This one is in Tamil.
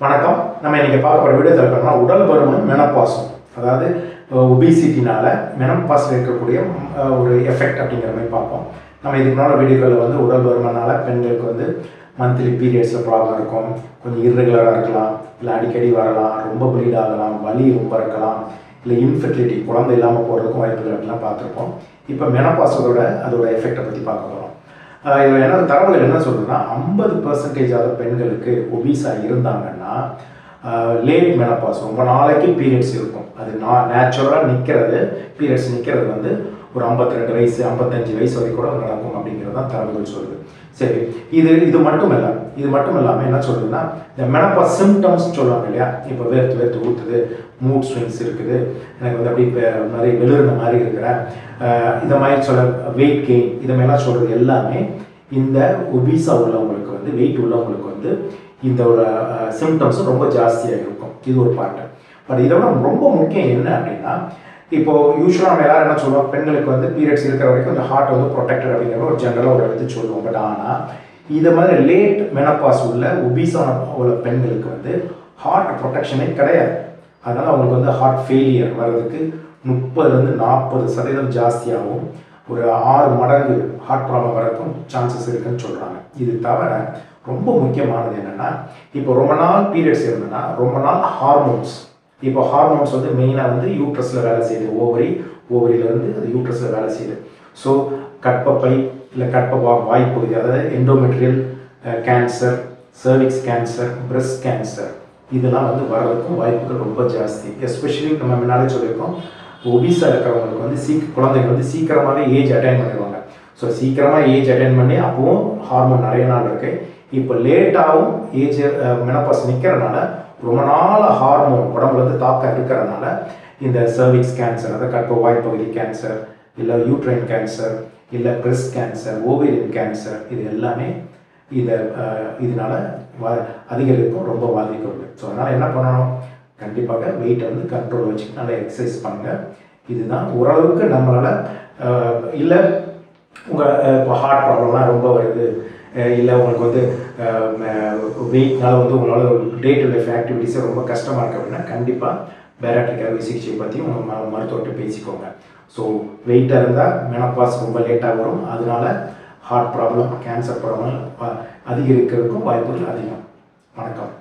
வணக்கம். நம்ம இன்னைக்கு பார்க்க போகிற வீடியோ தலைப்பா உடல் பருமனும் மெனப்பாசும் அதாவது ஒபிசிட்டினால மெனப்பாஸில் இருக்கக்கூடிய ஒரு எஃபெக்ட் அப்படிங்கிற மாதிரி பார்ப்போம். நம்ம இதுக்கு முன்னாடி வீடியோக்களில் வந்து உடல் பருமனால பெண்களுக்கு வந்து மந்த்லி பீரியட்ஸில் ப்ராப்ளம் இருக்கும். கொஞ்சம் இர்ரெகுலராக இருக்கலாம் இல்லை அடிக்கடி வரலாம் ரொம்ப ப்ளீட் ஆகலாம் வலி ரொம்ப இருக்கலாம் இல்லை இன்ஃபெர்டிலிட்டி குழந்தை இல்லாமல் போகிறதுக்கும் வாய்ப்புகள் அப்படிலாம் பார்த்துருப்போம். இப்போ மெனப்பாஸோட அதோட எஃபெக்டை பற்றி பார்க்க போகிறோம் இதில் என்ன தரவுகள் என்ன சொல்றதுன்னா ஐம்பது பர்சன்டேஜ் பெண்களுக்கு ஒபீஸாக இருந்தாங்கன்னா லேட் மெனப்பாஸ் ரொம்ப நாளைக்கு பீரியட்ஸ் இருக்கும். அது நான் நேச்சுரலாக நிற்கிறது பீரியட்ஸ் நிற்கிறது வந்து ஒரு 52 ரெண்டு வயசு ஐம்பத்தஞ்சு வயசு வரைக்கும் கூட நடக்கும் அப்படிங்கிறது தான் தரவுகள் சொல்லுது. சரி இது இது மட்டும் இல்லை இது மட்டும் இல்லாமல் என்ன சொல்றதுன்னா இந்த மெனப்பா சிம்டம்ஸ் சொல்லுவாங்க இல்லையா? இப்போ வேர்த்து வேர்த்து ஊற்றுது மூட் ஸ்விங்ஸ் இருக்குது. எனக்கு வந்து அப்படி இப்போ நிறைய வெளிர்ந்த மாதிரி இருக்கிறேன் இந்த மாதிரி சொல்ல வெயிட் கெயின் இதை மாதிரிலாம் சொல்கிறது எல்லாமே இந்த ஒபீஸா உள்ளவங்களுக்கு வந்து வெயிட் உள்ளவங்களுக்கு வந்து இந்த ஒரு சிம்டம்ஸ் ரொம்ப ஜாஸ்தியாக இருக்கும். இது ஒரு பாட்டு பட் இதோட ரொம்ப முக்கியம் என்ன அப்படின்னா இப்போ யூஸ்வலாக நம்ம எல்லாரும் என்ன சொல்லுவோம் பெண்களுக்கு வந்து பீரியட்ஸ் இருக்கிற வரைக்கும் இந்த ஹார்ட் வந்து ப்ரொடெக்டட் அப்படிங்கிற ஒரு ஜென்ரலாக ஒரு எடுத்து சொல்லுவோம். பட் ஆனால் இது மாதிரி லேட் மெனப்பாஸ் உள்ள ஒபீஸான உள்ள பெண்களுக்கு வந்து ஹார்ட் ப்ரொடெக்ஷனே கிடையாது. அதனால் அவங்களுக்கு வந்து ஹார்ட் ஃபெயிலியர் வர்றதுக்கு முப்பதுலேருந்து நாற்பது சதவீதம் ஜாஸ்தியாகவும் ஒரு ஆறு மடங்கு ஹார்ட் ப்ராப்ளம் வரதுக்கும் சான்சஸ் இருக்குன்னு சொல்கிறாங்க இது தவிர ரொம்ப முக்கியமானது என்னென்னா இப்போ ரொம்ப நாள் பீரியட்ஸ் இருந்ததுன்னா ரொம்ப நாள் ஹார்மோன்ஸ் இப்போ ஹார்மோன்ஸ் வந்து மெயினாக வந்து யூட்ரஸில் வேலை செய்யுது. ஓவரி ஓவரியில் வந்து அது யூட்ரஸில் வேலை செய்யுது. ஸோ கற்பப்பை இல்லை கற்ப வா வாய்ப்பகுதி அதாவது endometrial cancer cervix cancer breast cancer இதெல்லாம் வந்து வர்றதுக்கும் வாய்ப்புகள் ரொம்ப ஜாஸ்தி. எஸ்பெஷலி நம்ம முன்னாலே சொல்லியிருக்கோம் ஒபிஸாக இருக்கிறவங்களுக்கு வந்து சீக் குழந்தைங்க வந்து சீக்கிரமாகவே ஏஜ் அட்டைன் பண்ணிடுவாங்க. ஸோ சீக்கிரமாக ஏஜ் அட்டைன் பண்ணி அப்பவும் ஹார்மோன் நிறைய நாள் இருக்குது இப்போ லேட்டாகவும் ஏஜ் மெனப்பாஸ் நிற்கிறனால ரொம்ப நாள் ஹார்மோன் உடம்புல வந்து தாக்கம் இருக்கிறனால இந்த சர்விக்ஸ் கேன்சர் அதாவது வாய் பகுதி கேன்சர் இல்லை யூட்ரைன் கேன்சர் இல்லை பிரஸ்ட் கேன்சர் ஓவேரியன் கேன்சர் இது எல்லாமே இதை இதனால் இதனால வ ரொம்ப பாதிக்கிறது ஸோ அதனால் என்ன பண்ணணும்? கண்டிப்பாக வெயிட்டை வந்து கண்ட்ரோல் வச்சுட்டு நல்லா எக்ஸசைஸ் பண்ணுங்கள் இதுதான் ஓரளவுக்கு நம்மளால் இல்லை உங்கள் இப்போ ஹார்ட் ப்ராப்ளம்லாம் ரொம்ப வருது. இல்லை உங்களுக்கு வந்து வெயிட்னால வந்து உங்களால் டே டு லைஃப் ஆக்டிவிட்டீஸே ரொம்ப கஷ்டமாக இருக்குது அப்படின்னா கண்டிப்பாக பேராட்ரிக் அறுவை சிகிச்சை பற்றி உங்கள் ம மருத்துவர்கிட்ட பேசிக்கோங்க. ஸோ வெயிட்டாக இருந்தால் மெனப்பாஸ் ரொம்ப லேட்டாக வரும். அதனால ஹார்ட் ப்ராப்ளம் கேன்சர் ப்ராப்ளம் அதிகரிக்கிறதுக்கும் வாய்ப்புகள் அதிகம். வணக்கம்.